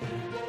Thank you.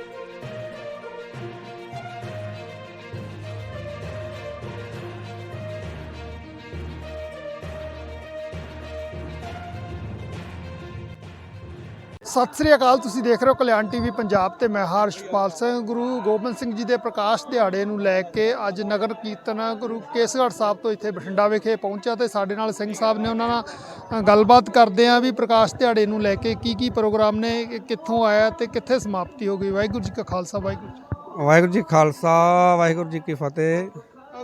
Sat Sri ਅਕਾਲ ਤੁਸੀਂ ਦੇਖ ਰਹੇ ਹੋ ਕਲਿਆਣ ਟੀਵੀ ਪੰਜਾਬ ਤੇ ਮੈਂ ਹਰਸ਼ਪਾਲ ਸਿੰਘ ਗੁਰੂ ਗੋਬਿੰਦ ਸਿੰਘ ਜੀ ਦੇ ਪ੍ਰਕਾਸ਼ ਦਿਹਾੜੇ ਨੂੰ ਲੈ ਕੇ ਅੱਜ ਨਗਰ ਕੀਰਤਨ ਗੁਰੂ ਕੇਸਗੜ੍ਹ ਸਾਹਿਬ ਤੋਂ ਇੱਥੇ ਬਠਿੰਡਾ ਵਿਖੇ ਪਹੁੰਚਿਆ ਤੇ ਸਾਡੇ ਨਾਲ ਸਿੰਘ ਸਾਹਿਬ ਨੇ ਉਹਨਾਂ ਨਾਲ ਗੱਲਬਾਤ ਕਰਦੇ ਆਂ ਵੀ ਪ੍ਰਕਾਸ਼ ਦਿਹਾੜੇ ਨੂੰ ਲੈ ਕੇ ਕੀ ਕੀ ਪ੍ਰੋਗਰਾਮ ਨੇ ਕਿੱਥੋਂ ਆਇਆ ਤੇ ਕਿੱਥੇ ਸਮਾਪਤੀ ਹੋ ਗਈ? ਵਾਹਿਗੁਰੂ ਜੀ ਕਾ ਖਾਲਸਾ ਵਾਹਿਗੁਰੂ ਜੀ। ਵਾਹਿਗੁਰੂ ਜੀ ਖਾਲਸਾ ਵਾਹਿਗੁਰੂ ਜੀ ਕੀ ਫਤਿਹ।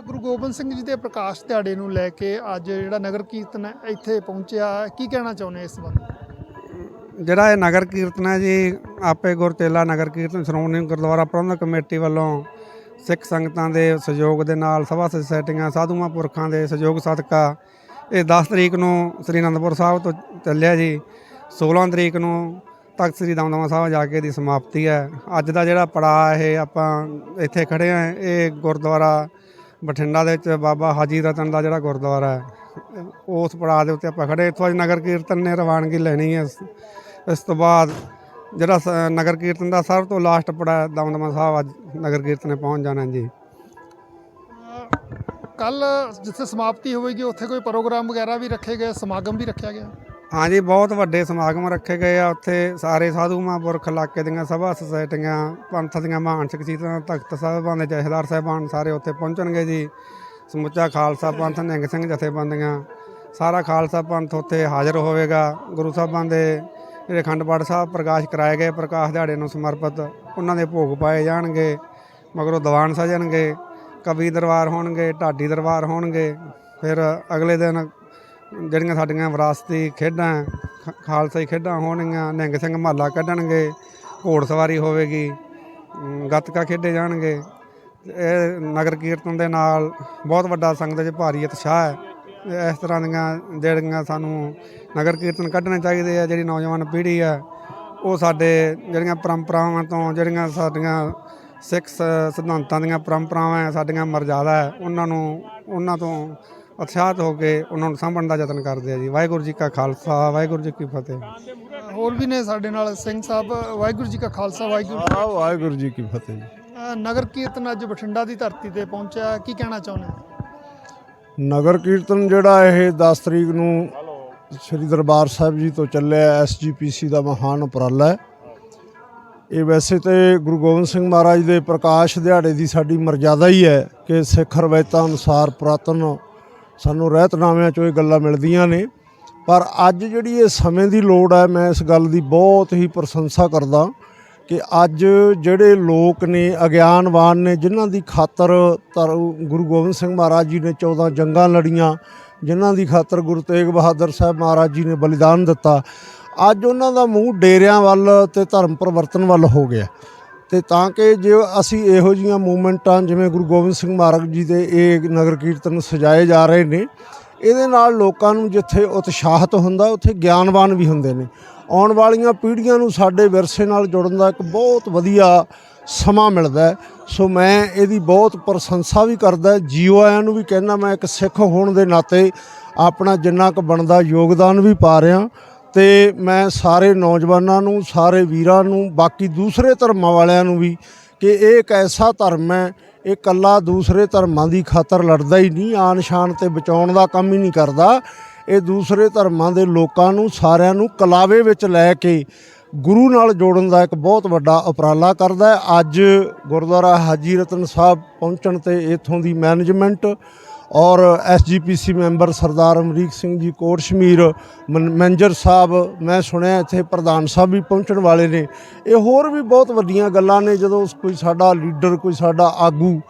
ਗੁਰੂ ਗੋਬਿੰਦ ਸਿੰਘ ਜੀ ਦੇ ਪ੍ਰਕਾਸ਼ ਦਿਹਾੜੇ ਨੂੰ ਲੈ ਕੇ ਅੱਜ ਜਿਹੜਾ ਨਗਰ ਕੀਰਤਨ ਹੈ ਇੱਥੇ ਪਹੁੰਚਿਆ। ਕੀ ਕਹਿਣਾ ਚਾਹੁੰਦੇ ਇਸ ਬਾਰੇ? ਜਿਹੜਾ ਇਹ ਨਗਰ ਕੀਰਤਨ ਹੈ ਜੀ, ਆਪੇ ਗੁਰਤੇਲਾ ਨਗਰ ਕੀਰਤਨ, ਸ਼੍ਰੋਮਣੀ ਗੁਰਦੁਆਰਾ ਪ੍ਰਬੰਧਕ ਕਮੇਟੀ ਵੱਲੋਂ ਸਿੱਖ ਸੰਗਤਾਂ ਦੇ ਸਹਿਯੋਗ ਦੇ ਨਾਲ, ਸਭਾ ਸੁਸਾਇਟੀਆਂ ਸਾਧੂਆਂ ਪੁਰਖਾਂ ਦੇ ਸਹਿਯੋਗ ਸਦਕਾ ਇਹ 10 ਤਰੀਕ ਨੂੰ ਸ੍ਰੀ ਅਨੰਦਪੁਰ ਸਾਹਿਬ ਤੋਂ ਚੱਲਿਆ ਜੀ। 16 ਤਰੀਕ ਨੂੰ ਤਖਤ ਸ੍ਰੀ ਦਮਦਮਾ ਸਾਹਿਬ ਜਾ ਕੇ ਦੀ ਸਮਾਪਤੀ ਹੈ। ਅੱਜ ਦਾ ਜਿਹੜਾ ਪੜਾਅ ਇਹ ਆਪਾਂ ਇੱਥੇ ਖੜੇ ਆ ਇਹ ਗੁਰਦੁਆਰਾ ਬਠਿੰਡਾ ਦੇ ਵਿੱਚ ਬਾਬਾ ਹਾਜੀ ਰਤਨ ਦਾ ਜਿਹੜਾ ਗੁਰਦੁਆਰਾ ਹੈ, ਉਸ ਪੜਾਅ ਦੇ ਉੱਤੇ ਆਪਾਂ ਖੜੇ ਇੱਥੋਂ ਅੱਜ ਨਗਰ ਕੀਰਤਨ ਨੇ ਰਵਾਨਗੀ ਲੈਣੀ ਹੈ। ਇਸ ਤੋਂ ਬਾਅਦ ਜਿਹੜਾ ਸ- ਨਗਰ ਕੀਰਤਨ ਦਾ ਸਭ ਤੋਂ ਲਾਸਟ ਪੜਾ ਦਮਦਮਾ ਸਾਹਿਬ ਅੱਜ ਨਗਰ ਕੀਰਤਨ ਪਹੁੰਚ ਜਾਣਾ ਜੀ। ਕੱਲ ਜਿੱਥੇ ਸਮਾਪਤੀ ਹੋਵੇਗੀ ਉੱਥੇ ਕੋਈ ਪ੍ਰੋਗਰਾਮ ਵਗੈਰਾ ਵੀ ਰੱਖੇ ਗਏ ਸਮਾਗਮ ਵੀ ਰੱਖਿਆ ਗਿਆ? ਹਾਂਜੀ ਬਹੁਤ ਵੱਡੇ ਸਮਾਗਮ ਰੱਖੇ ਗਏ ਆ। ਉੱਥੇ ਸਾਰੇ ਸਾਧੂ ਮਹਾਂਪੁਰਖ ਇਲਾਕੇ ਦੀਆਂ ਸਭਾ ਸੁਸਾਇਟੀਆਂ ਪੰਥ ਦੀਆਂ ਮਹਾਨ ਸ਼ਖਸੀਅਤਾਂ ਤਖਤ ਸਾਹਿਬਾਨ ਦੇ ਜਥੇਦਾਰ ਸਾਹਿਬਾਨ ਸਾਰੇ ਉੱਥੇ ਪਹੁੰਚਣਗੇ ਜੀ। ਸਮੁੱਚਾ ਖਾਲਸਾ ਪੰਥ ਨਿਹੰਗ ਸਿੰਘ ਜਥੇਬੰਦੀਆਂ ਸਾਰਾ ਖਾਲਸਾ ਪੰਥ ਉੱਥੇ ਹਾਜ਼ਰ ਹੋਵੇਗਾ। ਗੁਰੂ ਸਾਹਿਬਾਨ ਦੇ ਜਿਹੜੇ ਅਖੰਡ ਪਾਠ ਸਾਹਿਬ ਪ੍ਰਕਾਸ਼ ਕਰਾਏ ਗਏ ਪ੍ਰਕਾਸ਼ ਦਿਹਾੜੇ ਨੂੰ ਸਮਰਪਿਤ ਉਹਨਾਂ ਦੇ ਭੋਗ ਪਾਏ ਜਾਣਗੇ ਮਗਰੋਂ ਦੀਵਾਨ ਸਜਣਗੇ ਕਵੀ ਦਰਬਾਰ ਹੋਣਗੇ ਢਾਡੀ ਦਰਬਾਰ ਹੋਣਗੇ ਫਿਰ ਅਗਲੇ ਦਿਨ ਜਿਹੜੀਆਂ ਸਾਡੀਆਂ ਵਿਰਾਸਤੀ ਖੇਡਾਂ ਹੈ, ਖ- ਖਾਲਸਾਈ ਖੇਡਾਂ ਹੋਣਗੀਆਂ ਨਿਹੰਗ ਸਿੰਘ ਮਹੱਲਾ ਕੱਢਣਗੇ ਘੋੜ ਸਵਾਰੀ ਹੋਵੇਗੀ ਗੱਤਕਾ ਖੇਡੇ ਜਾਣਗੇ। ਇਹ ਨਗਰ ਕੀਰਤਨ ਦੇ ਨਾਲ ਬਹੁਤ ਵੱਡਾ ਸੰਗਤ 'ਚ ਭਾਰੀ ਉਤਸ਼ਾਹ ਹੈ। ਇਸ ਤਰ੍ਹਾਂ ਦੀਆਂ ਜਿਹੜੀਆਂ ਸਾਨੂੰ ਨਗਰ ਕੀਰਤਨ ਕੱਢਣੇ ਚਾਹੀਦੇ ਆ ਜਿਹੜੀ ਨੌਜਵਾਨ ਪੀੜ੍ਹੀ ਆ ਉਹ ਸਾਡੇ ਜਿਹੜੀਆਂ ਪਰੰਪਰਾਵਾਂ ਤੋਂ ਜਿਹੜੀਆਂ ਸਾਡੀਆਂ ਸਿੱਖ ਸ- ਸਿਧਾਂਤਾਂ ਦੀਆਂ ਪਰੰਪਰਾਵਾਂ ਸਾਡੀਆਂ ਮਰਜ਼ਾਦਾ ਹੈ ਉਹਨਾਂ ਨੂੰ ਉਹਨਾਂ ਤੋਂ ਉਤਸ਼ਾਹਿਤ ਹੋ ਕੇ ਉਹਨਾਂ ਨੂੰ ਸਾਂਭਣ ਦਾ ਯਤਨ ਕਰਦੇ ਆ ਜੀ। ਵਾਹਿਗੁਰੂ ਜੀ ਕਾ ਖਾਲਸਾ ਵਾਹਿਗੁਰੂ ਜੀ ਕੀ ਫਤਿਹ। ਹੋਰ ਵੀ ਨੇ ਸਾਡੇ ਨਾਲ ਸਿੰਘ ਸਾਹਿਬ ਵਾਹਿਗੁਰੂ ਜੀ ਕਾ ਖਾਲਸਾ ਵਾਹਿਗੁਰੂ ਜੀ ਕੀ ਆ ਵਾਹਿਗੁਰੂ ਜੀ ਕੀ ਫਤਿਹ ਨਗਰ ਕੀਰਤਨ ਅੱਜ ਬਠਿੰਡਾ ਦੀ ਧਰਤੀ ਤੇ ਪਹੁੰਚਿਆ ਕੀ ਕਹਿਣਾ ਚਾਹੁੰਦੇ? ਨਗਰ ਕੀਰਤਨ ਜਿਹੜਾ ਇਹ 10 ਤਰੀਕ ਨੂੰ ਸ੍ਰੀ ਦਰਬਾਰ ਸਾਹਿਬ ਜੀ ਤੋਂ ਚੱਲਿਆ ਐਸਜੀਪੀਸੀ ਦਾ ਮਹਾਨ ਉਪਰਾਲਾ ਹੈ। ਇਹ ਵੈਸੇ ਤੇ ਗੁਰੂ ਗੋਬਿੰਦ ਸਿੰਘ ਮਹਾਰਾਜ ਦੇ ਪ੍ਰਕਾਸ਼ ਦਿਹਾੜੇ ਦੀ ਸਾਡੀ ਮਰਜ਼ਾਦਾ ਹੀ ਹੈ ਕਿ ਸਿੱਖ ਰਵਾਇਤਾਂ ਅਨੁਸਾਰ ਪੁਰਾਤਨ ਸਾਨੂੰ ਰਹਿਤਨਾਮਿਆਂ ਚੋਂ ਇਹ ਗੱਲਾਂ ਮਿਲਦੀਆਂ ਨੇ। ਪਰ ਅੱਜ ਜਿਹੜੀ ਇਹ ਸਮੇਂ ਦੀ ਲੋੜ ਹੈ, ਮੈਂ ਇਸ ਗੱਲ ਦੀ ਬਹੁਤ ਹੀ ਪ੍ਰਸ਼ੰਸਾ ਕਰਦਾ ਕਿ ਅੱਜ ਜਿਹੜੇ ਲੋਕ ਨੇ, ਅਗਿਆਨਵਾਨ ਨੇ, ਜਿਨ੍ਹਾਂ ਦੀ ਖਾਤਰ ਧਰ- ਗੁਰੂ ਗੋਬਿੰਦ ਸਿੰਘ ਮਹਾਰਾਜ ਜੀ ਨੇ 14 ਜੰਗਾਂ ਲੜੀਆਂ ਜਿਨ੍ਹਾਂ ਦੀ ਖਾਤਰ ਗੁਰੂ ਤੇਗ ਬਹਾਦਰ ਸਾਹਿਬ ਮਹਾਰਾਜ ਜੀ ਨੇ ਬਲੀਦਾਨ ਦਿੱਤਾ, ਅੱਜ ਉਹਨਾਂ ਦਾ ਮੂੰਹ ਡੇਰਿਆਂ ਵੱਲ ਤੇ ਧਰਮ ਪਰਿਵਰਤਨ ਵੱਲ ਹੋ ਗਿਆ ਤੇ ਤਾਂ ਕਿ ਜੇ ਅਸੀਂ ਇਹੋ ਜੀਆਂ ਮੂਵਮੈਂਟਾਂ ਜਿਵੇਂ ਗੁਰੂ ਗੋਬਿੰਦ ਸਿੰਘ ਮਹਾਰਾਜ ਜੀ ਦੇ ਇਹ ਨਗਰ ਕੀਰਤਨ ਸਜਾਏ ਜਾ ਰਹੇ ਨੇ, ਇਹਦੇ ਨਾਲ ਲੋਕਾਂ ਨੂੰ ਜਿੱਥੇ ਉਤਸ਼ਾਹਤ ਹੁੰਦਾ, ਉੱਥੇ ਗਿਆਨਵਾਨ ਵੀ ਹੁੰਦੇ ਨੇ ਆਉਣ ਵਾਲੀਆਂ ਪੀੜ੍ਹੀਆਂ ਨੂੰ ਸਾਡੇ ਵਿਰਸੇ ਨਾਲ ਜੁੜਨ ਦਾ ਇੱਕ ਬਹੁਤ ਵਧੀਆ ਸਮਾਂ ਮਿਲਦਾ ਹੈ। ਸੋ ਮੈਂ ਇਹਦੀ ਬਹੁਤ ਪ੍ਰਸ਼ੰਸਾ ਵੀ ਕਰਦਾ, ਜੀਓ ਆਇਆਂ ਨੂੰ ਵੀ ਕਹਿਣਾ ਮੈਂ ਇੱਕ ਸਿੱਖ ਹੋਣ ਦੇ ਨਾਤੇ ਆਪਣਾ ਜਿੰਨਾ ਕੁ ਬਣਦਾ ਯੋਗਦਾਨ ਵੀ ਪਾ ਰਿਹਾ। ਤੇ ਮੈਂ ਸਾਰੇ ਨੌਜਵਾਨਾਂ ਨੂੰ, ਸਾਰੇ ਵੀਰਾਂ ਨੂੰ, ਬਾਕੀ ਦੂਸਰੇ ਧਰਮਾਂ ਵਾਲਿਆਂ ਨੂੰ ਵੀ ਕਿ ਇਹ ਇੱਕ ਐਸਾ ਧਰਮ ਹੈ, ਇਹ ਇਕੱਲਾ ਦੂਸਰੇ ਧਰਮਾਂ ਦੀ ਖਾਤਰ ਲੜਦਾ ਹੀ ਨਹੀਂ ਆਨ ਸ਼ਾਨ ਤੇ ਬਚਾਉਣ ਦਾ ਕੰਮ ਹੀ ਨਹੀਂ ਕਰਦਾ। ਇਹ ਦੂਸਰੇ ਧਰਮਾਂ ਦੇ ਲੋਕਾਂ ਨੂੰ, ਸਾਰਿਆਂ ਨੂੰ ਕਲਾਵੇ ਵਿੱਚ ਲੈ ਕੇ ਗੁਰੂ ਨਾਲ ਜੋੜਨ ਦਾ ਇੱਕ ਬਹੁਤ ਵੱਡਾ ਉਪਰਾਲਾ ਕਰਦਾ ਹੈ। ਅੱਜ ਗੁਰਦੁਆਰਾ ਹਾਜੀ ਰਤਨ ਸਾਹਿਬ ਪਹੁੰਚਣ ਤੇ ਇਥੋਂ ਦੀ ਮੈਨੇਜਮੈਂਟ ਔਰ ਐਸਜੀਪੀਸੀ ਮੈਂਬਰ ਸਰਦਾਰ ਅਮਰੀਕ ਸਿੰਘ ਜੀ ਕੋਟ ਸ਼ਮੀਰ ਮਨ- ਮੈਨੇਜਰ ਸਾਹਿਬ, ਮੈਂ ਸੁਣਿਆ ਇੱਥੇ ਪ੍ਰਧਾਨ ਸਾਹਿਬ ਵੀ ਪਹੁੰਚਣ ਵਾਲੇ ਨੇ। ਇਹ ਹੋਰ ਵੀ ਬਹੁਤ ਵੱਡੀਆਂ ਗੱਲਾਂ ਨੇ, ਜਦੋਂ ਕੋਈ ਸਾਡਾ ਲੀਡਰ, ਕੋਈ ਸਾਡਾ ਆਗੂ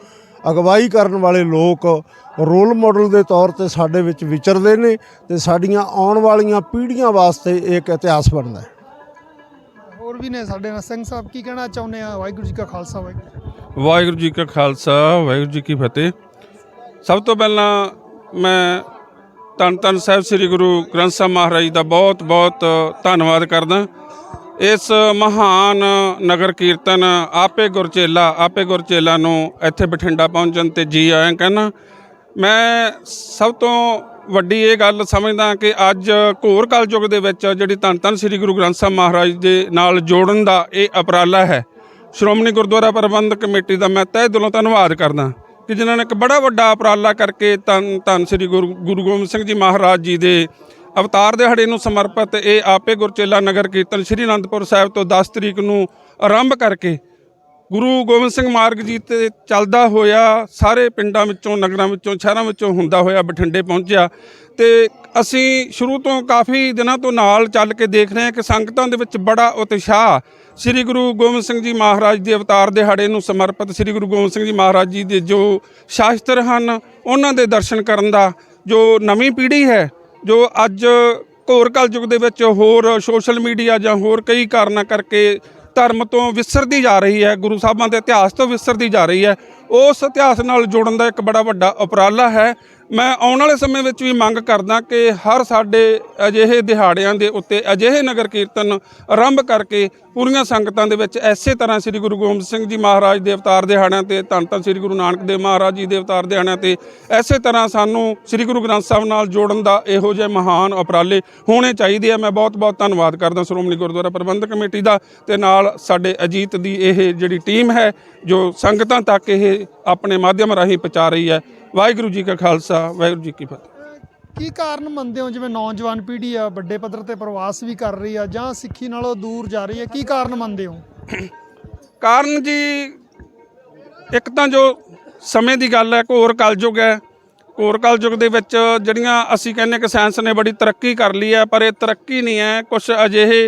ਅਗਵਾਈ ਕਰਨ ਵਾਲੇ ਲੋਕ ਰੋਲ ਮਾਡਲ ਦੇ ਤੌਰ ਤੇ ਸਾਡੇ ਵਿੱਚ ਵਿਚਰਦੇ ਨੇ ਤੇ ਸਾਡੀਆਂ ਆਉਣ ਵਾਲੀਆਂ ਪੀੜ੍ਹੀਆਂ ਵਾਸਤੇ ਇਹ ਇੱਕ ਇਤਿਹਾਸ ਬਣਦਾ ਹੈ। ਹੋਰ ਵੀ ਨੇ ਸਾਡੇ ਨਾਲ। ਸਿੰਘ ਸਾਹਿਬ, ਕੀ ਕਹਿਣਾ ਚਾਹੁੰਦੇ ਆ? ਵਾਹਿਗੁਰੂ ਜੀ ਕਾ ਖਾਲਸਾ, ਵਾਹਿਗੁਰੂ ਜੀ ਕੀ ਫਤਿਹ। ਵਾਹਿਗੁਰੂ ਜੀ ਕਾ ਖਾਲਸਾ, ਵਾਹਿਗੁਰੂ ਜੀ ਕੀ ਫਤਿਹ। ਸਭ ਤੋਂ ਪਹਿਲਾਂ ਮੈਂ ਧੰਨ ਧੰਨ ਸਾਹਿਬ ਸ੍ਰੀ ਗੁਰੂ ਗ੍ਰੰਥ ਸਾਹਿਬ ਮਹਾਰਾਜ ਦਾ ਬਹੁਤ ਬਹੁਤ ਧੰਨਵਾਦ ਕਰਦਾ। ਇਸ ਮਹਾਨ ਨਗਰ ਕੀਰਤਨ ਆਪੇ ਗੁਰਚੇਲਾ ਆਪੇ ਗੁਰਚੇਲਾ ਨੂੰ ਇੱਥੇ ਬਠਿੰਡਾ ਪਹੁੰਚਣ ਤੇ ਜੀ ਆਇਆਂ ਕਹਿੰਦਾ ਮੈਂ ਸਭ ਤੋਂ ਵੱਡੀ ਇਹ ਗੱਲ ਸਮਝਦਾ ਕਿ ਅੱਜ ਘੋਰ ਕਲਯੁਗ ਦੇ ਵਿੱਚ ਜਿਹੜੀ ਧੰਨ ਧੰਨ ਸ੍ਰੀ ਗੁਰੂ ਗ੍ਰੰਥ ਸਾਹਿਬ ਮਹਾਰਾਜ ਦੇ ਨਾਲ ਜੋੜਨ ਦਾ ਇਹ ਉਪਰਾਲਾ ਹੈ। ਸ਼੍ਰੋਮਣੀ ਗੁਰਦੁਆਰਾ ਪ੍ਰਬੰਧਕ ਕਮੇਟੀ ਦਾ ਮੈਂ ਤਹਿ ਦਿਲੋਂ ਧੰਨਵਾਦ ਕਰਦਾ ਕਿ ਜਿਨ੍ਹਾਂ ਨੇ ਇੱਕ ਬੜਾ ਵੱਡਾ ਉਪਰਾਲਾ ਕਰਕੇ ਧੰਨ ਧੰਨ ਸ੍ਰੀ ਗੁਰੂ ਗੁਰੂ ਗੋਬਿੰਦ ਸਿੰਘ ਜੀ ਮਹਾਰਾਜ ਜੀ ਦੇ ਅਵਤਾਰ ਦਿਹਾੜੇ ਨੂੰ ਸਮਰਪਿਤ ਇਹ ਆਪੇ ਗੁਰਚੇਲਾ ਨਗਰ ਕੀਰਤਨ ਸ੍ਰੀ ਅਨੰਦਪੁਰ ਸਾਹਿਬ ਤੋਂ 10 ਤਰੀਕ ਨੂੰ ਆਰੰਭ ਕਰਕੇ ਗੁਰੂ ਗੋਬਿੰਦ ਸਿੰਘ ਮਾਰਗ ਜੀ ਤੇ ਚੱਲਦਾ ਹੋਇਆ ਸਾਰੇ ਪਿੰਡਾਂ ਵਿੱਚੋਂ, ਨਗਰਾਂ ਵਿੱਚੋਂ, ਸ਼ਹਿਰਾਂ ਵਿੱਚੋਂ ਹੁੰਦਾ ਹੋਇਆ ਬਠਿੰਡੇ ਪਹੁੰਚਿਆ। ਤੇ ਅਸੀਂ ਸ਼ੁਰੂ ਤੋਂ ਕਾਫੀ ਦਿਨਾਂ ਤੋਂ ਨਾਲ ਚੱਲ ਕੇ ਦੇਖ ਰਹੇ ਹਾਂ ਕਿ ਸੰਗਤਾਂ ਦੇ ਵਿੱਚ ਬੜਾ ਉਤਸ਼ਾਹ ਸ੍ਰੀ ਗੁਰੂ ਗੋਬਿੰਦ ਸਿੰਘ ਜੀ ਮਹਾਰਾਜ ਦੇ ਅਵਤਾਰ ਦਿਹਾੜੇ ਨੂੰ ਸਮਰਪਿਤ ਸ੍ਰੀ ਗੁਰੂ ਗੋਬਿੰਦ ਸਿੰਘ ਜੀ ਮਹਾਰਾਜ ਜੀ ਦੇ ਜੋ ਸ਼ਾਸਤਰ ਹਨ, ਉਹਨਾਂ ਦੇ ਦਰਸ਼ਨ ਕਰਨ ਦਾ ਜੋ ਨਵੀਂ ਪੀੜ੍ਹੀ ਹੈ, ਜੋ ਅੱਜ ਘੋਰ ਕਲਯੁਗ ਦੇ ਵਿੱਚ ਹੋਰ ਸੋਸ਼ਲ ਮੀਡੀਆ ਜਾਂ ਹੋਰ ਕਈ ਕਾਰਨਾਂ ਕਰਕੇ ਧਰਮ ਤੋਂ ਵਿਸਰਦੀ ਜਾ ਰਹੀ ਹੈ, ਗੁਰੂ ਸਾਹਿਬਾਂ ਦੇ ਇਤਿਹਾਸ ਤੋਂ ਵਿਸਰਦੀ ਜਾ ਰਹੀ ਹੈ, ਉਸ ਇਤਿਹਾਸ ਨਾਲ ਜੋੜਨ ਦਾ ਇੱਕ ਬੜਾ ਵੱਡਾ ਉਪਰਾਲਾ ਹੈ। ਮੈਂ ਆਉਣ ਵਾਲੇ ਸਮੇਂ ਵਿੱਚ ਵੀ ਮੰਗ ਕਰਦਾ ਕਿ ਹਰ ਸਾਡੇ ਅਜਿਹੇ ਦਿਹਾੜਿਆਂ ਦੇ ਉੱਤੇ ਅਜਿਹੇ ਨਗਰ ਕੀਰਤਨ ਆਰੰਭ ਕਰਕੇ ਪੂਰੀਆਂ ਸੰਗਤਾਂ ਦੇ ਵਿੱਚ ਐਸੇ ਤਰ੍ਹਾਂ ਸ੍ਰੀ ਗੁਰੂ ਗੋਬਿੰਦ ਸਿੰਘ ਜੀ ਮਹਾਰਾਜ ਦੇ ਅਵਤਾਰ ਦਿਹਾੜਿਆਂ ਤੇ ਧੰਨ ਧੰਨ ਸ੍ਰੀ ਗੁਰੂ ਨਾਨਕ ਦੇਵ ਮਹਾਰਾਜ ਜੀ ਦੇ ਅਵਤਾਰ ਦਿਹਾੜਿਆਂ ਤੇ ਐਸੇ ਤਰ੍ਹਾਂ ਸਾਨੂੰ ਸ੍ਰੀ ਗੁਰੂ ਗ੍ਰੰਥ ਸਾਹਿਬ ਨਾਲ ਜੋੜਨ ਦਾ ਇਹੋ ਜਿਹੇ ਮਹਾਨ ਉਪਰਾਲੇ ਹੋਣੇ ਚਾਹੀਦੇ ਆ। ਮੈਂ ਬਹੁਤ ਬਹੁਤ ਧੰਨਵਾਦ ਕਰਦਾ ਸ਼੍ਰੋਮਣੀ ਗੁਰਦੁਆਰਾ ਪ੍ਰਬੰਧਕ ਕਮੇਟੀ ਦਾ ਤੇ ਨਾਲ ਸਾਡੇ ਅਜੀਤ ਦੀ ਇਹ ਜਿਹੜੀ ਟੀਮ ਹੈ ਜੋ ਸੰਗਤਾਂ ਤੱਕ ਇਹ ਆਪਣੇ ਮਾਧਿਅਮ ਰਾਹੀਂ ਪਹੁੰਚਾ ਰਹੀ ਹੈ ਵਾਹਿਗੁਰੂ ਜੀ ਕਾ ਖਾਲਸਾ ਵਾਹਿਗੁਰੂ ਜੀ ਕੀ ਫਤਿਹ। ਕੀ ਕਾਰਨ ਮੰਨਦੇ ਹੋ ਜਿਵੇਂ ਨੌਜਵਾਨ ਪੀੜ੍ਹੀ ਆ ਵੱਡੇ ਪੱਧਰ ਤੇ ਪ੍ਰਵਾਸ ਵੀ ਕਰ ਰਹੀ ਆ ਜਾਂ ਸਿੱਖੀ ਨਾਲੋਂ ਦੂਰ ਜਾ ਰਹੀ ਹੈ ਕੀ ਕਾਰਨ ਮੰਨਦੇ ਹੋ? ਕਾਰਨ ਜੀ ਇੱਕ ਤਾਂ ਜੋ ਸਮੇਂ ਦੀ ਗੱਲ ਹੈ ਘੋਰ ਕਲਯੁਗ ਹੈ। ਘੋਰ ਕਲਯੁਗ ਦੇ ਵਿੱਚ ਜਿਹੜੀਆਂ ਅਸੀਂ ਕਹਿੰਦੇ ਕਿ ਸਾਇੰਸ ਨੇ ਬੜੀ ਤਰੱਕੀ ਕਰ ਲਈ ਹੈ ਪਰ ਇਹ ਤਰੱਕੀ ਨਹੀਂ ਹੈ। ਕੁਝ ਅਜਿਹੇ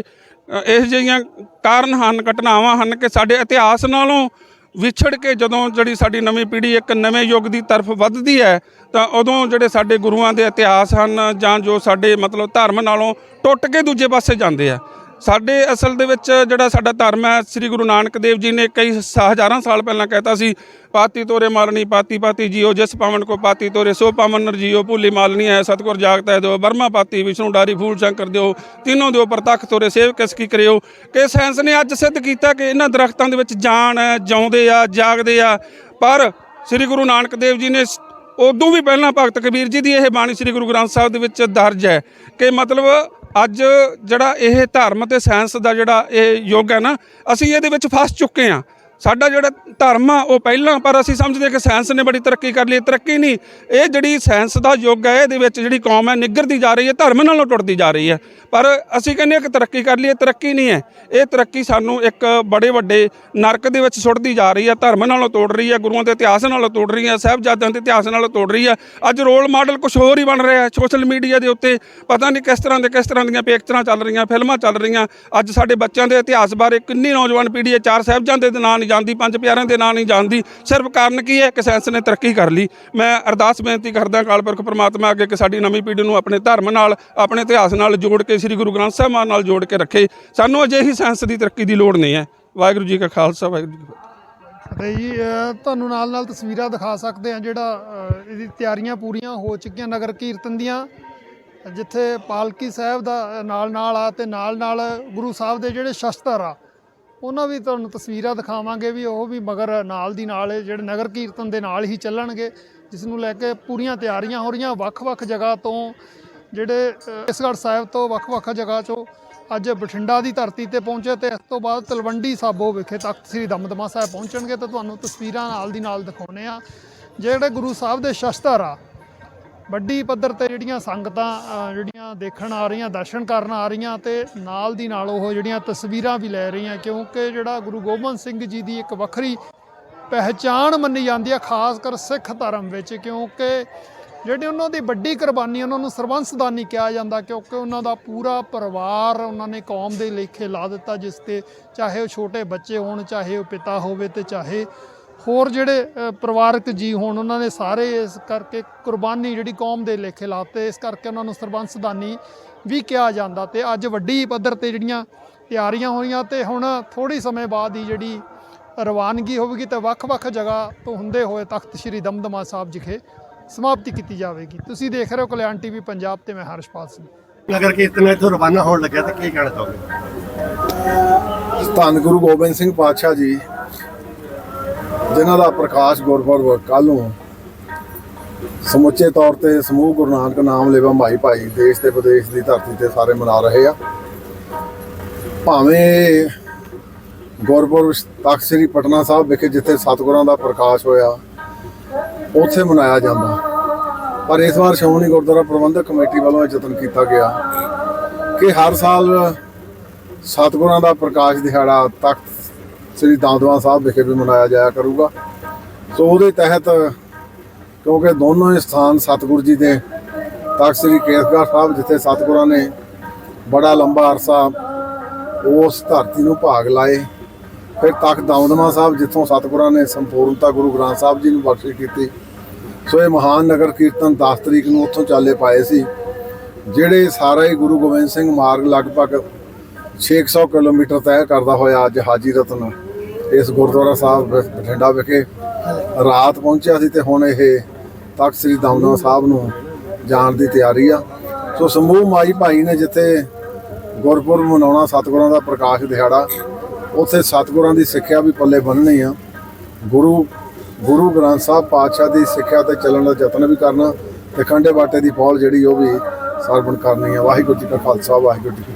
ਇਹੋ ਜਿਹੀਆਂ ਕਾਰਨ ਹਨ ਘਟਨਾਵਾਂ ਹਨ ਕਿ ਸਾਡੇ ਇਤਿਹਾਸ ਨਾਲੋਂ ਵਿਛੜ ਕੇ ਜਦੋਂ ਜਿਹੜੀ ਸਾਡੀ ਨਵੀਂ ਪੀੜ੍ਹੀ ਇੱਕ ਨਵੇਂ ਯੁੱਗ ਦੀ ਤਰਫ ਵੱਧਦੀ ਹੈ, ਤਾਂ ਉਦੋਂ ਜਿਹੜੇ ਸਾਡੇ ਗੁਰੂਆਂ ਦੇ ਇਤਿਹਾਸ ਹਨ ਜਾਂ ਜੋ ਸਾਡੇ ਮਤਲਬ ਧਰਮ ਨਾਲੋਂ ਟੁੱਟ ਕੇ ਦੂਜੇ ਪਾਸੇ ਜਾਂਦੇ ਆ। ਸਾਡੇ ਅਸਲ ਦੇ ਵਿੱਚ ਜਿਹੜਾ ਸਾਡਾ ਧਰਮ ਹੈ, ਸ੍ਰੀ ਗੁਰੂ ਨਾਨਕ ਦੇਵ ਜੀ ਨੇ ਕਈ ਸ- ਹਜ਼ਾਰਾਂ ਸਾਲ ਪਹਿਲਾਂ ਕਹਿਤਾ ਸੀ, ਪਾਤੀ ਤੋਰੇ ਮਾਲਣੀ, ਪਾਤੀ ਪਾਤੀ ਜੀਓ, ਜਿਸ ਪਾਵਨ ਕੋ ਪਾਤੀ ਤੋਰੇ, ਸੋ ਪਾਵਨ ਨਰ ਜੀਓ, ਭੁੱਲੀ ਮਾਲਨੀ ਹੈ ਸਤਗੁਰ ਜਾਗਤਾ ਹੈ ਦਿਓ ਬਰਮਾ ਪਾਤੀ, ਵਿਸ਼ਨੂੰ ਡਾਰੀ, ਫੂਲ ਸ਼ੰਕਰ ਦਿਓ, ਤਿੰਨੋਂ ਦਿਓ, ਪ੍ਰਤੱਖ ਤੋਰੇ, ਸੇਵ ਕਿਸ ਕੀ ਕਰਿਓ? ਕਿ ਸਾਇੰਸ ਨੇ ਅੱਜ ਸਿੱਧ ਕੀਤਾ ਕਿ ਇਹਨਾਂ ਦਰਖਤਾਂ ਦੇ ਵਿੱਚ ਜਾਨ ਹੈ, ਜਿਉਂਦੇ ਆ, ਜਾਗਦੇ ਆ। ਪਰ ਸ੍ਰੀ ਗੁਰੂ ਨਾਨਕ ਦੇਵ ਜੀ ਨੇ ਸ- ਉਦੋਂ ਵੀ ਪਹਿਲਾਂ ਭਗਤ ਕਬੀਰ ਜੀ ਦੀ ਇਹ ਬਾਣੀ ਸ੍ਰੀ ਗੁਰੂ ਗ੍ਰੰਥ ਸਾਹਿਬ ਦੇ ਵਿੱਚ ਦਰਜ ਹੈ ਕਿ ਮਤਲਬ ਅੱਜ ਜਿਹੜਾ ਇਹ ਧਰਮ ਤੇ ਸਾਇੰਸ ਦਾ ਜਿਹੜਾ ਇਹ ਯੁੱਗ ਹੈ ਨਾ, ਅਸੀਂ ਇਹਦੇ ਵਿੱਚ ਫਸ ਚੁੱਕੇ ਹਾਂ। ਸਾਡਾ ਜਿਹੜਾ ਧਰਮ ਆ, ਉਹ ਪਹਿਲਾਂ, ਪਰ ਅਸੀਂ ਸਮਝਦੇ ਕਿ ਸਾਇੰਸ ਨੇ ਬੜੀ ਤਰੱਕੀ ਕਰ ਲਈ। ਤਰੱਕੀ ਨਹੀਂ, ਇਹ ਜਿਹੜੀ ਸਾਇੰਸ ਦਾ ਯੁੱਗ ਹੈ, ਇਹਦੇ ਵਿੱਚ ਜਿਹੜੀ ਕੌਮ ਹੈ ਨਿੱਘਰਦੀ ਜਾ ਰਹੀ ਹੈ, ਧਰਮ ਨਾਲੋਂ ਟੁੱਟਦੀ ਜਾ ਰਹੀ ਹੈ। ਪਰ ਅਸੀਂ ਕਹਿੰਦੇ ਹਾਂ ਕਿ ਤਰੱਕੀ ਕਰ ਲਈ ਤਰੱਕੀ ਨਹੀਂ ਹੈ। ਇਹ ਤਰੱਕੀ ਸਾਨੂੰ ਇੱਕ ਬੜੇ ਵੱਡੇ ਨਰਕ ਦੇ ਵਿੱਚ ਸੁੱਟਦੀ ਜਾ ਰਹੀ ਹੈ, ਧਰਮ ਨਾਲੋਂ ਤੋੜ ਰਹੀ ਹੈ, ਗੁਰੂਆਂ ਦੇ ਇਤਿਹਾਸ ਨਾਲੋਂ ਤੋੜ ਰਹੀ ਹੈ, ਸਾਹਿਬਜ਼ਾਦਿਆਂ ਦੇ ਇਤਿਹਾਸ ਨਾਲੋਂ ਤੋੜ ਰਹੀ ਹੈ। ਅੱਜ ਰੋਲ ਮਾਡਲ ਕੁਝ ਹੋਰ ਹੀ ਬਣ ਰਿਹਾ ਹੈ ਸੋਸ਼ਲ ਮੀਡੀਆ ਦੇ ਉੱਤੇ। ਪਤਾ ਨਹੀਂ ਕਿਸ ਤਰ੍ਹਾਂ ਦੇ, ਕਿਸ ਤਰ੍ਹਾਂ ਦੀਆਂ ਪਿਕਚਰਾਂ ਚੱਲ ਰਹੀਆਂ, ਫਿਲਮਾਂ ਚੱਲ ਰਹੀਆਂ। ਅੱਜ ਸਾਡੇ ਬੱਚਿਆਂ ਦੇ ਇਤਿਹਾਸ ਬਾਰੇ ਕਿੰਨੀ ਨੌਜਵਾਨ ਪੀੜ੍ਹੀ ਹੈ, ਚਾਰ ਸਾਹਿਬਜ਼ਾਦੇ ਦੇ ਨਾਂ ਨਹੀਂ ਜਾਣਦੀ, ਪੰਜ ਪਿਆਰਿਆਂ ਦੇ ਨਾਂ ਨਹੀਂ ਜਾਂਦੀ ਸਿਰਫ ਕਾਰਨ ਕੀ ਹੈ? ਕਿ ਸਾਇੰਸ ਨੇ ਤਰੱਕੀ ਕਰ ਲਈ। ਮੈਂ ਅਰਦਾਸ ਬੇਨਤੀ ਕਰਦਾ ਅਕਾਲ ਪੁਰਖ ਪ੍ਰਮਾਤਮਾ ਅੱਗੇ ਕਿ ਸਾਡੀ ਨਵੀਂ ਪੀੜ੍ਹੀ ਨੂੰ ਆਪਣੇ ਧਰਮ ਨਾਲ, ਆਪਣੇ ਇਤਿਹਾਸ ਨਾਲ ਜੋੜ ਕੇ, ਸ੍ਰੀ ਗੁਰੂ ਗ੍ਰੰਥ ਸਾਹਿਬ ਨਾਲ ਜੋੜ ਕੇ ਰੱਖੇ। ਸਾਨੂੰ ਅਜਿਹੀ ਸਾਇੰਸ ਦੀ ਤਰੱਕੀ ਦੀ ਲੋੜ ਨਹੀਂ ਹੈ। ਵਾਹਿਗੁਰੂ ਜੀ ਕਾ ਖਾਲਸਾ, ਵਾਹਿਗੁਰੂ ਜੀ ਕੀ ਫਤਿਹ। ਤੇ ਜੀ ਤੁਹਾਨੂੰ ਨਾਲ ਨਾਲ ਤਸਵੀਰਾਂ ਦਿਖਾ ਸਕਦੇ ਆ ਜਿਹੜਾ ਇਹਦੀ ਤਿਆਰੀਆਂ ਪੂਰੀਆਂ ਹੋ ਚੁੱਕੀਆਂ ਨਗਰ ਕੀਰਤਨ ਦੀਆਂ, ਜਿੱਥੇ ਪਾਲਕੀ ਸਾਹਿਬ ਦਾ ਨਾਲ ਨਾਲ ਆ ਤੇ ਨਾਲ ਨਾਲ ਗੁਰੂ ਸਾਹਿਬ ਦੇ ਜਿਹੜੇ ਸ਼ਸਤਰ ਆ ਉਹਨਾਂ ਵੀ ਤੁਹਾਨੂੰ ਤਸਵੀਰਾਂ ਦਿਖਾਵਾਂਗੇ ਵੀ ਉਹ ਵੀ ਮਗਰ ਨਾਲ ਦੀ ਨਾਲ ਜਿਹੜੇ ਨਗਰ ਕੀਰਤਨ ਦੇ ਨਾਲ ਹੀ ਚੱਲਣਗੇ ਜਿਸ ਨੂੰ ਲੈ ਕੇ ਪੂਰੀਆਂ ਤਿਆਰੀਆਂ ਹੋ ਰਹੀਆਂ ਵੱਖ-ਵੱਖ ਜਗ੍ਹਾ ਤੋਂ ਜਿਹੜੇ ਇਸਗੜ੍ਹ ਸਾਹਿਬ ਤੋਂ ਵੱਖ-ਵੱਖ ਜਗ੍ਹਾ ਚੋਂ ਅੱਜ ਬਠਿੰਡਾ ਦੀ ਧਰਤੀ ਤੇ ਪਹੁੰਚੇ ਤੇ ਇਸ ਤੋਂ ਬਾਅਦ ਤਲਵੰਡੀ ਸਾਬੋ ਵਿਖੇ ਤਖਤ ਸ੍ਰੀ ਦਮਦਮਾ ਸਾਹਿਬ ਪਹੁੰਚਣਗੇ ਤੇ ਤੁਹਾਨੂੰ ਤਸਵੀਰਾਂ ਨਾਲ ਦੀ ਨਾਲ ਦਿਖਾਉਨੇ ਆ ਜਿਹੜੇ ਗੁਰੂ ਸਾਹਿਬ ਦੇ ਸ਼ਸਤਰ ਆ ਵੱਡੀ ਪੱਧਰ ਤੇ ਜਿਹੜੀਆਂ ਸੰਗਤਾਂ ਜਿਹੜੀਆਂ ਦੇਖਣ ਆ ਰਹੀਆਂ, ਦਰਸ਼ਨ ਕਰਨ ਆ ਰਹੀਆਂ ਤੇ ਨਾਲ ਦੀ ਨਾਲ ਉਹ ਜਿਹੜੀਆਂ ਤਸਵੀਰਾਂ ਵੀ ਲੈ ਰਹੀਆਂ, ਕਿਉਂਕਿ ਜਿਹੜਾ ਗੁਰੂ ਗੋਬਿੰਦ ਸਿੰਘ ਜੀ ਦੀ ਇੱਕ ਵੱਖਰੀ ਪਹਿਚਾਣ ਮੰਨੀ ਜਾਂਦੀ ਹੈ ਖਾਸ ਕਰ ਸਿੱਖ ਧਰਮ ਵਿੱਚ, ਕਿਉਂਕਿ ਜਿਹੜੀ ਉਹਨਾਂ ਦੀ ਵੱਡੀ ਕੁਰਬਾਨੀ, ਉਹਨਾਂ ਨੂੰ ਸਰਬੰਸਦਾਨੀ ਕਿਹਾ ਜਾਂਦਾ, ਕਿਉਂਕਿ ਉਹਨਾਂ ਦਾ ਪੂਰਾ ਪਰਿਵਾਰ ਉਹਨਾਂ ਨੇ ਕੌਮ ਦੇ ਲੇਖੇ ਲਾ ਦਿੱਤਾ, ਜਿਸ ਤੇ ਚਾਹੇ ਉਹ ਛੋਟੇ ਬੱਚੇ ਹੋਣ, ਚਾਹੇ ਉਹ ਪਿਤਾ ਹੋਵੇ ਤੇ ਚਾਹੇ ਹੋਰ ਜਿਹੜੇ ਪਰਿਵਾਰਕ ਜੀ ਹੋਣ ਉਹਨਾਂ ਨੇ ਸਾਰੇ ਇਸ ਕਰਕੇ ਕੁਰਬਾਨੀ ਜਿਹੜੀ ਕੌਮ ਦੇ ਲੇਖੇ ਲਾਤੇ ਇਸ ਕਰਕੇ ਉਹਨਾਂ ਨੂੰ ਸਰਬੰਸਦਾਨੀ ਵੀ ਕਿਹਾ ਜਾਂਦਾ ਤੇ ਅੱਜ ਵੱਡੀ ਪੱਧਰ ਤੇ ਜਿਹੜੀਆਂ ਤਿਆਰੀਆਂ ਹੋਈਆਂ ਤੇ ਹੁਣ ਥੋੜੀ ਸਮੇਂ ਬਾਅਦ ਹੀ ਜਿਹੜੀ ਰਵਾਨਗੀ ਹੋਵੇਗੀ ਤੇ ਵੱਖ-ਵੱਖ ਜਗ੍ਹਾ ਤੋਂ ਹੁੰਦੇ ਹੋਏ ਤਖਤ ਸ੍ਰੀ ਦਮਦਮਾ ਸਾਹਿਬ ਵਿਖੇ ਸਮਾਪਤੀ ਕੀਤੀ ਜਾਵੇਗੀ। ਤੁਸੀਂ ਦੇਖ ਰਹੇ ਹੋ ਕਲਿਆਣ ਟੀਵੀ ਪੰਜਾਬ ਤੇ ਮੈਂ ਹਰਸ਼ਪਾਲ ਸਿੰਘ। ਨਗਰ ਕੀਰਤਨ ਇੱਥੋਂ ਰਵਾਨਾ ਹੋਣ ਲੱਗਿਆ ਤੇ ਕੀ ਕਹਿਣਾ ਚਾਹੋਗੇ? ਧੰਨ ਗੁਰੂ ਗੋਬਿੰਦ ਸਿੰਘ ਪਾਤਸ਼ਾਹ ਜੀ ਜਿਨ੍ਹਾਂ ਦਾ ਪ੍ਰਕਾਸ਼ ਗੁਰਪੁਰਬ ਕੱਲ ਨੂੰ ਸਮੁੱਚੇ ਤੌਰ ਤੇ ਸਮੂਹ ਗੁਰੂ ਨਾਨਕ ਨਾਮ ਲੇਵਾ ਮਾਈ ਭਾਈ ਦੇਸ਼ ਤੇ ਵਿਦੇਸ਼ ਦੀ ਧਰਤੀ ਤੇ ਸਾਰੇ ਮਨਾ ਰਹੇ ਆ। ਭਾਵੇਂ ਗੁਰਪੁਰਬ ਤਖਤ ਸ੍ਰੀ ਪਟਨਾ ਸਾਹਿਬ ਵਿਖੇ ਜਿੱਥੇ ਸਤਿਗੁਰਾਂ ਦਾ ਪ੍ਰਕਾਸ਼ ਹੋਇਆ, ਉੱਥੇ ਮਨਾਇਆ ਜਾਂਦਾ। ਪਰ ਇਸ ਵਾਰ ਸ਼੍ਰੋਮਣੀ ਗੁਰਦੁਆਰਾ ਪ੍ਰਬੰਧਕ ਕਮੇਟੀ ਵੱਲੋਂ ਇਹ ਯਤਨ ਕੀਤਾ ਗਿਆ ਕਿ ਹਰ ਸਾਲ ਸਤਿਗੁਰਾਂ ਦਾ ਪ੍ਰਕਾਸ਼ ਦਿਹਾੜਾ ਤਖਤ ਸ੍ਰੀ ਦਮਦਮਾ ਸਾਹਿਬ ਵਿਖੇ ਵੀ ਮਨਾਇਆ ਜਾਇਆ ਕਰੂਗਾ। ਸੋ ਉਹਦੇ ਤਹਿਤ ਕਿਉਂਕਿ ਦੋਨੋਂ ਹੀ ਸਥਾਨ ਸਤਿਗੁਰੂ ਜੀ ਦੇ, ਤਖਤ ਸ੍ਰੀ ਕੇਸਗੜ੍ਹ ਸਾਹਿਬ ਜਿੱਥੇ ਸਤਿਗੁਰਾਂ ਨੇ ਬੜਾ ਲੰਬਾ ਅਰਸਾ ਉਸ ਧਰਤੀ ਨੂੰ ਭਾਗ ਲਾਏ, ਫਿਰ ਤਖਤ ਦਮਦਮਾ ਸਾਹਿਬ ਜਿੱਥੋਂ ਸਤਿਗੁਰਾਂ ਨੇ ਸੰਪੂਰਨਤਾ ਗੁਰੂ ਗ੍ਰੰਥ ਸਾਹਿਬ ਜੀ ਨੂੰ ਬਖਸ਼ਿਸ਼ ਕੀਤੀ, ਸੋ ਇਹ ਮਹਾਨ ਨਗਰ ਕੀਰਤਨ 10 ਤਰੀਕ ਨੂੰ ਉੱਥੋਂ ਚਾਲੇ ਪਾਏ ਸੀ, ਜਿਹੜੇ ਸਾਰਾ ਹੀ ਗੁਰੂ ਗੋਬਿੰਦ ਸਿੰਘ ਮਾਰਗ ਲਗਭਗ 600 ਕਿਲੋਮੀਟਰ ਤੈਅ ਕਰਦਾ ਹੋਇਆ ਅੱਜ ਹਾਜੀ ਰਤਨ ਇਸ ਗੁਰਦੁਆਰਾ ਸਾਹਿਬ ਬ- ਬਠਿੰਡਾ ਵਿਖੇ ਰਾਤ ਪਹੁੰਚਿਆ ਸੀ ਤੇ ਹੁਣ ਇਹ ਤਖਤ ਸ੍ਰੀ ਦਮਦਮਾ ਸਾਹਿਬ ਨੂੰ ਜਾਣ ਦੀ ਤਿਆਰੀ ਆ। ਸੋ ਸਮੂਹ ਮਾਈ ਭਾਈ ਨੇ ਜਿੱਥੇ ਗੁਰਪੁਰਬ ਮਨਾਉਣਾ ਸਤਿਗੁਰਾਂ ਦਾ ਪ੍ਰਕਾਸ਼ ਦਿਹਾੜਾ, ਉੱਥੇ ਸਤਿਗੁਰਾਂ ਦੀ ਸਿੱਖਿਆ ਵੀ ਪੱਲੇ ਬੰਨਣੀ ਆ। ਗੁਰੂ ਗੁਰੂ ਗ੍ਰੰਥ ਸਾਹਿਬ ਪਾਤਸ਼ਾਹ ਦੀ ਸਿੱਖਿਆ ਤੇ ਚੱਲਣ ਦਾ ਯਤਨ ਵੀ ਕਰਨਾ ਤੇ ਖੰਡੇ ਬਾਟੇ ਦੀ ਪੌਲ ਜਿਹੜੀ ਉਹ ਵੀ ਸਰਵਣ ਕਰਨੀ ਆ। ਵਾਹਿਗੁਰੂ ਜੀ ਕਾ ਖਾਲਸਾ, ਵਾਹਿਗੁਰੂ ਜੀ ਕੀ